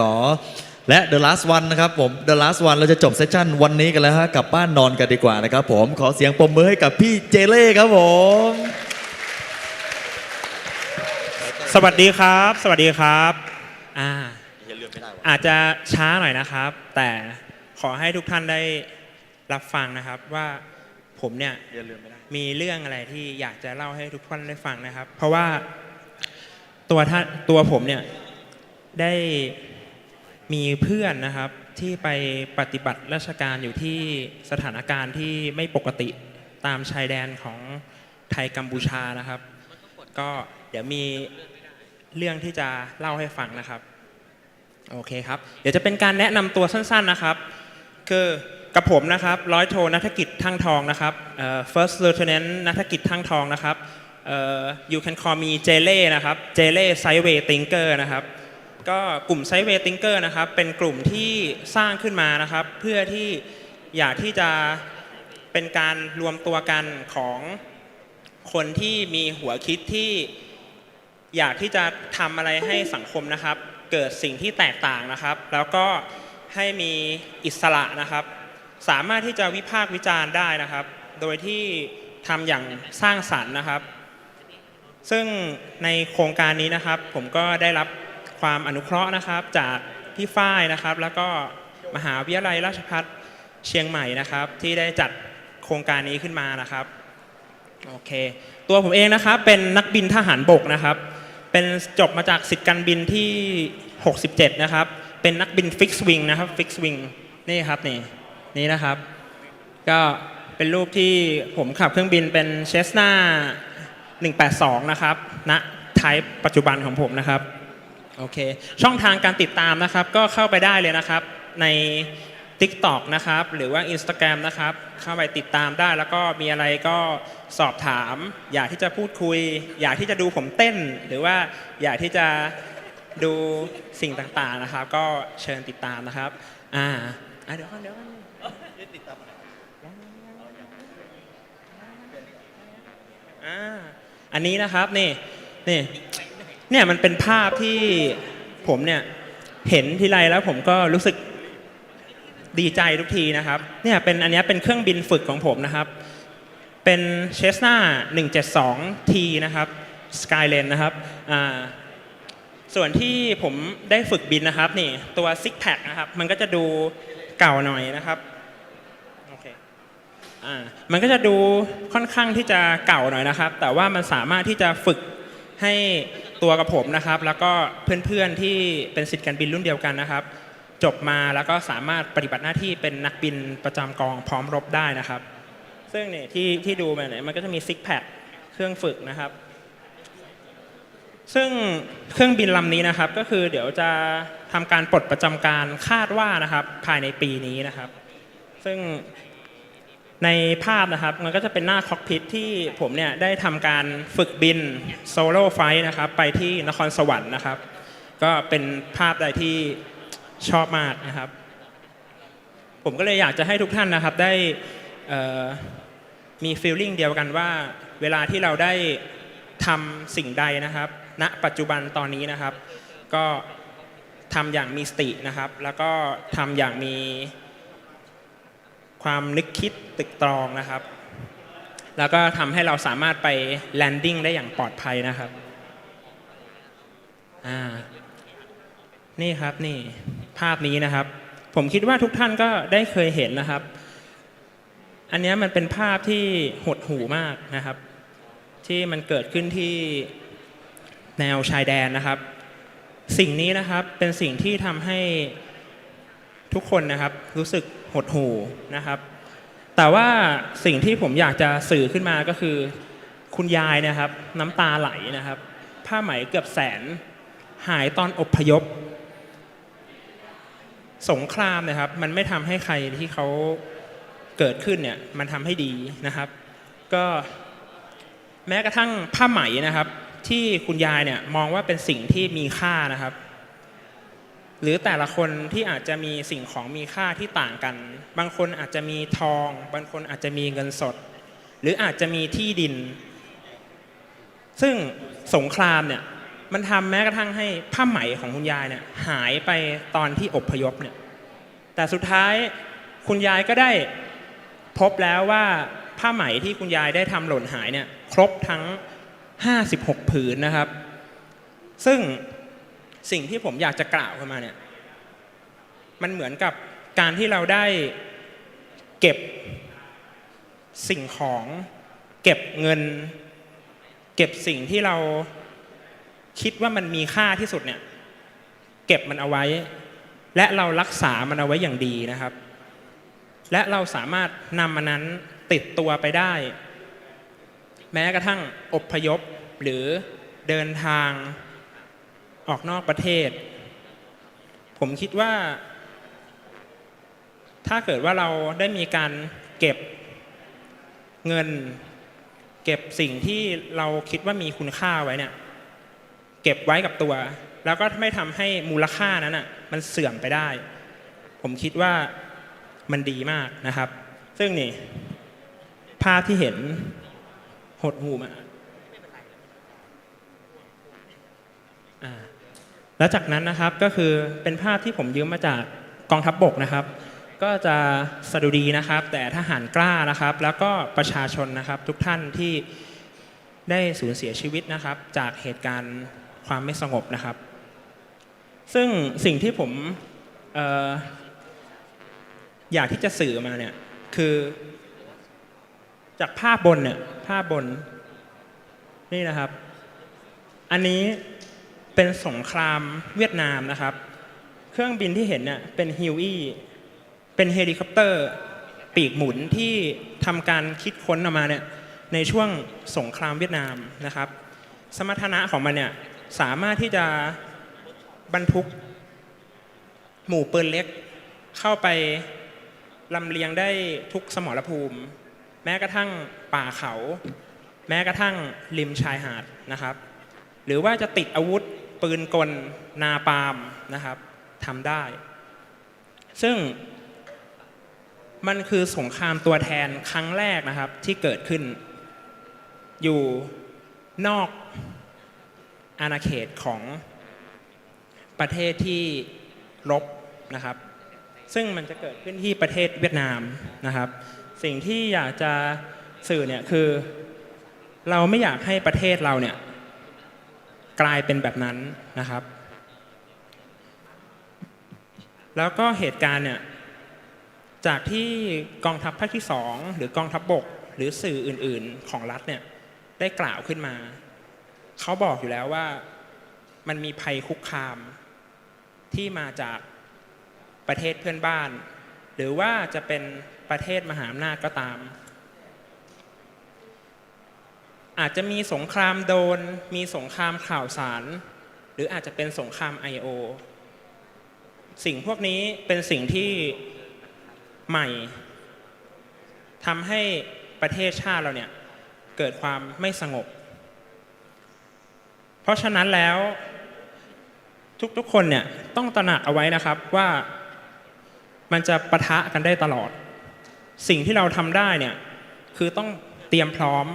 ขอและ The Last One นะครับผม The Last One เราจะจบเซสชั่นวันนี้กันแล้วฮะกลับบ้านนอนกันดีกว่านะครับผมขอเสียงปรบมือให้กับพี่เจเล่ครับผม สวัสดีครับ สวัสดีครับอ่าอาจจะช้าหน่อยนะครับ แต่ขอให้ทุกท่านได้รับฟังนะครับว่าผมเนี่ยมีเรื่องอะไรที่อยากจะเล่าให้ทุกท่านได้ฟังนะครับ เพราะว่าตัวท่านตัวผมเนี่ยได้ มีเพื่อนนะครับที่ไปปฏิบัติราชการอยู่ที่สถานการณ์ที่ไม่ปกติตามชายแดนของไทยกัมพูชานะครับ ก็เดี๋ยวมีเรื่องที่จะเล่าให้ฟังนะครับโอเคครับ เดี๋ยวจะเป็นการแนะนำตัวสั้นๆนะครับ คือกับผมนะครับร้อยโทนัฐกิจทั้งทองนะครับเอ่อ first lieutenant นัฐกิจทั้งทองนะครับเอ่อ you can call me เจเล่นะครับเจเล่ sideway thinker นะครับ ก็กลุ่ม sideway thinker นะครับ เป็นกลุ่มที่สร้างขึ้นมานะครับ เพื่อที่อยากที่จะเป็นการรวมตัวกันของคนที่มีหัวคิดที่อยากที่จะทำอะไรให้สังคมนะครับ เกิดสิ่งที่แตกต่างนะครับ แล้วก็ให้มีอิสระนะครับ สามารถที่จะวิพากษ์วิจารณ์ได้นะครับ โดยที่ทำอย่างสร้างสรรค์นะครับ ซึ่งในโครงการนี้นะครับ ผมก็ได้รับ ความอนุเคราะห์นะครับ จากพี่ฝ้ายนะครับ แล้วก็มหาวิทยาลัยราชภัฏเชียงใหม่นะครับ ที่ได้จัดโครงการนี้ขึ้นมานะครับโอเค ตัวผมเองนะครับเป็นนักบินทหารบกนะครับ เป็นจบมาจากสิทธิ์การบินที่ 67 นะครับ เป็นนักบินฟิกซ์วิงนะครับฟิกซ์วิงนี่ครับนี่นี่นะครับ ก็เป็นรูปที่ผมขับเครื่องบินเป็นเชสนา182 นะครับณไทป์ปัจจุบันของผมนะครับ โอเค ช่องทางการติดตามนะครับ ก็เข้าไปได้เลยนะครับ ใน TikTok นะครับ หรือว่า Instagram นะครับ เข้าไปติดตามได้ แล้วก็มีอะไรก็สอบถาม อยากที่จะพูดคุย อยากที่จะดูผมเต้น หรือว่าอยากที่จะดูสิ่งต่างๆนะครับ ก็เชิญติดตามนะครับ อ่าอะเดี๋ยวก่อนเดี๋ยวก่อนอ่าอันนี้นะครับนี่นี่ เนี่ยมันเป็นภาพที่ผมเนี่ยเห็นทีไรแล้วผมก็รู้สึกดีใจทุกทีนะครับ เนี่ยเป็นอันนี้เป็นเครื่องบินฝึกของผมนะครับ เป็นเชสนา 172T นะครับ Skyline นะครับส่วนที่ผมได้ฝึกบินนะครับนี่ตัว Six Pack นะครับ มันก็จะดูเก่าหน่อยนะครับโอเคอ่ามันก็จะดูค่อนข้างที่จะเก่าหน่อยนะครับ แต่ว่ามันสามารถที่จะฝึกให้ ตัวกับผมนะครับ แล้วก็เพื่อนๆที่เป็นสิทธิ์การบินรุ่นเดียวกันนะครับ จบมาแล้วก็สามารถปฏิบัติหน้าที่เป็นนักบินประจำกองพร้อมรบได้นะครับ ซึ่งเนี่ยที่ที่ดูมาเนี่ยมันก็จะมีซิกแพคเครื่องฝึกนะครับ ซึ่งเครื่องบินลำนี้นะครับ ก็คือเดี๋ยวจะทำการปลดประจำการคาดว่านะครับ ภายในปีนี้นะครับ ซึ่ง ในภาพนะครับมันก็จะเป็นหน้าคอกพิทที่ผมเนี่ยได้ทำการฝึกบินโซโล่ไฟท์นะครับไปที่นครสวรรค์นะครับ ก็เป็นภาพใดที่ชอบมากนะครับ ผมก็เลยอยากจะให้ทุกท่านนะครับได้มีฟีลลิ่งเดียวกันว่า เวลาที่เราได้ทำสิ่งใดนะครับ ณ ปัจจุบันตอนนี้นะครับ ก็ทำอย่างมีสตินะครับ แล้วก็ทำอย่างมี ความนึกคิดตึกตรองนะครับ แล้วก็ทำให้เราสามารถไปแลนดิ้งได้อย่างปลอดภัยนะครับอ่านี่ครับนี่ภาพนี้นะครับ ผมคิดว่าทุกท่านก็ได้เคยเห็นนะครับ อันนี้มันเป็นภาพที่หดหูมากนะครับ ที่มันเกิดขึ้นที่แนวชายแดนนะครับ สิ่งนี้นะครับเป็นสิ่งที่ทำให้ทุกคนนะครับรู้สึก หดหู่นะครับ แต่ว่าสิ่งที่ผมอยากจะสื่อขึ้นมาก็คือ คุณยายนะครับ น้ำตาไหลนะครับ ผ้าไหมเกือบแสนหายตอนอบพยพ สงครามนะครับ มันไม่ทำให้ใครที่เขาเกิดขึ้นเนี่ยมันทำให้ดีนะครับ ก็แม้กระทั่งผ้าไหมนะครับ ที่คุณยายเนี่ยมองว่าเป็นสิ่งที่มีค่านะครับ หรือแต่ละคนที่อาจจะมีสิ่งของมีค่าที่ต่างกัน บางคนอาจจะมีทอง บางคนอาจจะมีเงินสด หรืออาจจะมีที่ดิน ซึ่งสงครามเนี่ยมันทำแม้กระทั่งให้ผ้าไหมของคุณยายเนี่ยหายไปตอนที่อพยพเนี่ย แต่สุดท้ายคุณยายก็ได้พบแล้วว่าผ้าไหมที่คุณยายได้ทำหล่นหายเนี่ยครบทั้ง 56 ผืนนะครับ ซึ่ง สิ่งที่ผมอยากจะกล่าวขึ้นมาเนี่ยมันเหมือนกับการที่เราได้เก็บสิ่งของเก็บเงิน เก็บสิ่งที่เราคิดว่ามันมีค่าที่สุดเนี่ยเก็บมันเอาไว้ และเรารักษามันเอาไว้อย่างดีนะครับ และเราสามารถนำมันนั้นติดตัวไปได้ แม้กระทั่งอบพยพหรือเดินทาง ออกนอกประเทศ ผมคิดว่า ถ้าเกิดว่าเราได้มีการเก็บเงิน เก็บสิ่งที่เราคิดว่ามีคุณค่าไว้เนี่ย เก็บไว้กับตัว แล้วก็ไม่ทำให้มูลค่านั้นอะมันเสื่อมไปได้ ผมคิดว่ามันดีมากนะครับ ซึ่งนี่ ภาพที่เห็นหดหูมากอ่า แล้วจากนั้นนะครับก็คือเป็นภาพที่ผมยืมมาจากกองทัพบบกนะครับ ก็จะสดุดีนะครับ แต่ทหารกล้านะครับ แล้วก็ประชาชนนะครับ ทุกท่านที่ได้สูญเสียชีวิตนะครับ จากเหตุการณ์ความไม่สงบนะครับ ซึ่งสิ่งที่ผมอออยากที่จะสื่อมาเนี่ยคือจากภาพบนเนี่ยภาพบนนี่นะครับ อันนี้ เป็นสงครามเวียดนามนะครับ เครื่องบินที่เห็นเนี่ยเป็นฮิวอี้เป็นเฮลิคอปเตอร์ปีกหมุนที่ทำการคิดค้นออกมาเนี่ยในช่วงสงครามเวียดนามนะครับ สมรรถนะของมันเนี่ยสามารถที่จะบรรทุก หมู่ปืนเล็กเข้าไปลำเลียงได้ทุกสมรภูมิ แม้กระทั่งป่าเขา แม้กระทั่งริมชายหาดนะครับ หรือว่าจะติดอาวุธ ปืนกลนาปาล์มนะครับทำได้ ซึ่งมันคือสงครามตัวแทนครั้งแรกนะครับที่เกิดขึ้น อยู่นอกอาณาเขตของประเทศที่รบนะครับ ซึ่งมันจะเกิดขึ้นที่ประเทศเวียดนามนะครับ สิ่งที่อยากจะสื่อเนี่ยคือ เราไม่อยากให้ประเทศเราเนี่ย กลายเป็นแบบนั้นนะครับ แล้วก็เหตุการณ์เนี่ยจากที่กองทัพภาคที่สองหรือกองทัพบบก หรือสื่ออื่นๆของรัฐเนี่ยได้กล่าวขึ้นมา เขาบอกอยู่แล้วว่ามันมีภัยคุกคามที่มาจากประเทศเพื่อนบ้าน หรือว่าจะเป็นประเทศมหาอำนาจก็ตาม อาจจะมีสงครามโดน มีสงครามข่าวสาร หรืออาจจะเป็นสงคราม I.O. สิ่งพวกนี้เป็นสิ่งที่ใหม่ทำให้ประเทศชาติเราเนี่ยเกิดความไม่สงบ เพราะฉะนั้นแล้วทุกๆคนเนี่ยต้องตระหนักเอาไว้นะครับว่ามันจะปะทะกันได้ตลอด สิ่งที่เราทำได้เนี่ยคือต้องเตรียมพร้อม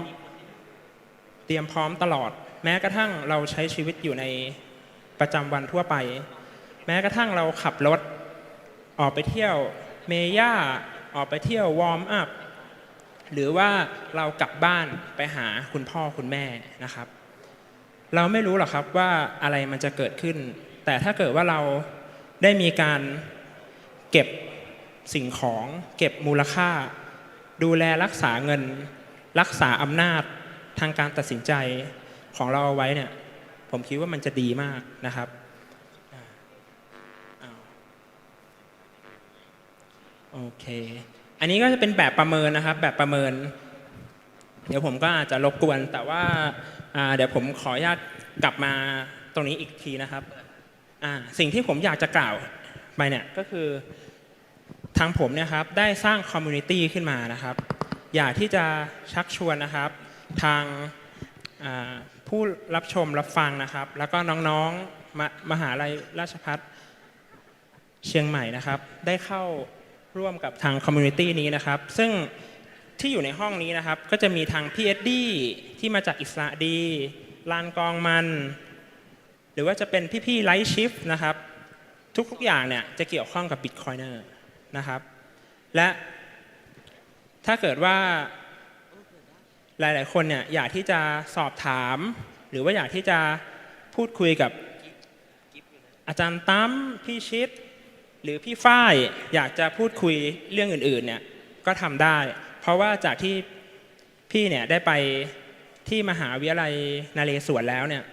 เตรียมพร้อมตลอด แม้กระทั่งเราใช้ชีวิตอยู่ในประจำวันทั่วไป แม้กระทั่งเราขับรถ ออกไปเที่ยวเมย่าออกไปเที่ยววอร์มอัพหรือว่าเรากลับบ้านไปหาคุณพ่อคุณแม่นะครับ เราไม่รู้หรอกครับว่าอะไรมันจะเกิดขึ้น แต่ถ้าเกิดว่าเราได้มีการเก็บสิ่งของ เก็บมูลค่า ดูแลรักษาเงิน รักษาอำนาจ ทางการตัดสินใจของเราเอาไว้เนี่ยผมคิดว่ามันจะดีมากนะครับโอเค อันนี้ก็จะเป็นแบบประเมินนะครับ แบบประเมิน เดี๋ยวผมก็อาจจะรบกวน แต่ว่าเดี๋ยวผมขออนุญาตกลับมาตรงนี้อีกทีนะครับ สิ่งที่ผมอยากจะกล่าวไปเนี่ยก็คือทางผมเนี่ยครับได้สร้างคอมมูนิตี้ขึ้นมานะครับ อยากที่จะชักชวนนะครับ ทางผู้รับชมรับฟังนะครับ แล้วก็น้องๆมมหาลัยราชพัฒเชียงใหม่นะครับ ได้เข้าร่วมกับทางคอมมูนิตี้นี้นะครับ ซึ่งที่อยู่ในห้องนี้นะครับ ก็จะมีทาง PSD ที่มาจากอิสระดีลานกองมัน หรือว่าจะเป็นพี่ๆไลท์ชิฟนะครับ ทุกๆอย่างเนี่ยจะเกี่ยวข้องกับ Bitcoiner นะครับ และถ้าเกิดว่า หลาย ๆ คนเนี่ยอยากที่จะสอบถาม หรือว่าอยากที่จะพูดคุยกับอาจารย์ตั้มพี่ชิดหรือพี่ฝ้ายอยากจะพูดคุยเรื่องอื่น ๆ เนี่ยก็ทำได้ เพราะว่าจากที่พี่เนี่ยได้ไปที่มหาวิทยาลัยนาเรศวรแล้วเนี่ย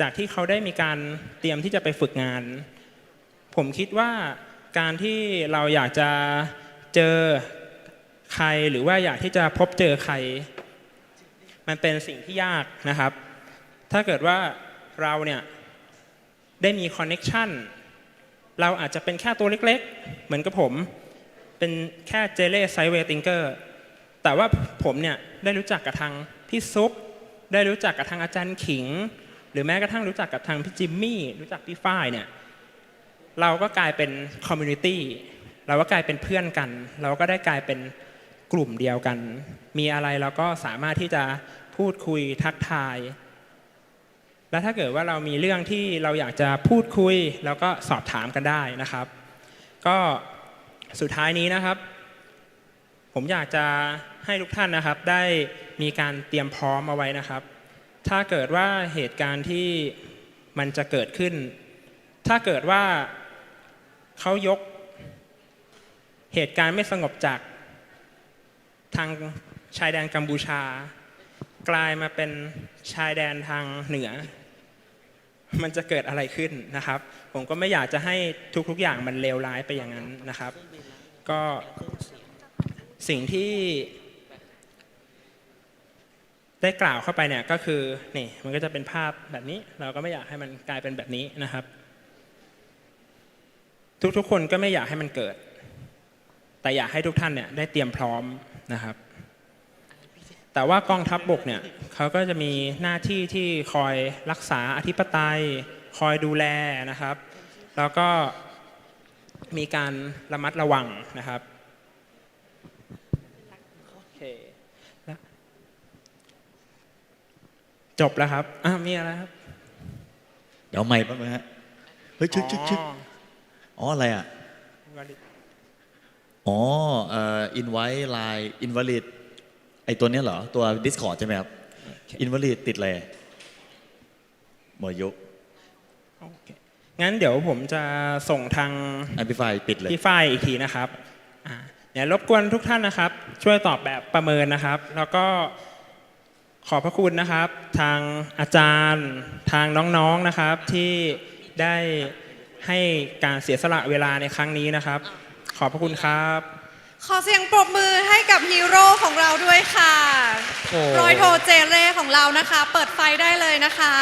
จากที่เขาได้มีการเตรียมที่จะไปฝึกงาน ผมคิดว่าการที่เราอยากจะเจอ ใครหรือว่าอยากที่จะพบเจอใคร มันเป็นสิ่งที่ยากนะครับ ถ้าเกิดว่าเราเนี่ยได้มีคอนเน็ชันเราอาจจะเป็นแค่ตัวเล็กๆ เหมือนกับผม เป็นแค่เจเล่ไซเวติงเกอร์แต่ว่าผมเนี่ยได้รู้จักกับทางพี่ซุป ได้รู้จักกับทางอาจารย์ขิง หรือแม้กระทั่งรู้จักกับทางพี่จิมมี่ รู้จักพี่ฝ้ายเนี่ย เราก็กลายเป็นคอมมูนิตี้ เราก็กลายเป็นเพื่อนกัน เราก็ได้กลายเป็น กลุ่มเดียวกัน มีอะไรเราก็สามารถที่จะพูดคุยทักทาย แล้วถ้าเกิดว่าเรามีเรื่องที่เราอยากจะพูดคุยเราก็สอบถามกันได้นะครับ ก็สุดท้ายนี้นะครับ ผมอยากจะให้ทุกท่านนะครับ ได้มีการเตรียมพร้อมเอาไว้นะครับ ถ้าเกิดว่าเหตุการณ์ที่มันจะเกิดขึ้น ถ้าเกิดว่าเขายกเหตุการณ์ไม่สงบจาก ทางชายแดนกัมพูชา กลายมาเป็นชายแดนทางเหนือ มันจะเกิดอะไรขึ้นนะครับ ผมก็ไม่อยากจะให้ทุก ๆ อย่างมันเลวร้ายไปอย่างนั้นนะครับ ก็สิ่งที่ ได้กล่าวเข้าไปเนี่ยก็คือนี่มันก็จะเป็นภาพแบบนี้ เราก็ไม่อยากให้มันกลายเป็นแบบนี้นะครับ ทุกๆคนก็ไม่อยากให้มันเกิด แต่อยากให้ทุกท่านเนี่ยได้เตรียมพร้อม นะครับ แต่ว่ากองทัพบบกเนี่ยเขาก็จะมีหน้าที่ที่คอยรักษาอธิปไตย คอยดูแลนะครับ แล้วก็มีการระมัดระวังนะครับโอเคแล้วจบแล้วครับ อะมีอะไรครับ เดี๋ยวไม่แป๊บนึงฮะ เฮ้ยชึกชึกชึกอ๋ออ๋ออะไรอะ อ๋อเอ่ออินไว้ไลน์อินวลิดไอตัวเนี้ยเหรอ ตัว Discord ใช่ไหมครับอินวลิดติดเลยหมดยุโอเคงั้นเดี๋ยวผมจะส่งทางอันพิฟายปิดเลยพี่ฝ้ายอีกทีนะครับอ่าเดี๋ยวรบกวนทุกท่านนะครับ ช่วยตอบแบบประเมินนะครับ แล้วก็ขอบพระคุณนะครับ ทางอาจารย์ทางน้องๆนะครับที่ได้ให้การเสียสละเวลาในครั้งนี้นะครับ ขอบพระคุณครับ ขอเสียงปรบมือให้กับฮีโร่ของเราด้วยค่ะ โอ้รอยโทเจเร่ของเรานะคะ เปิดไฟได้เลยนะคะ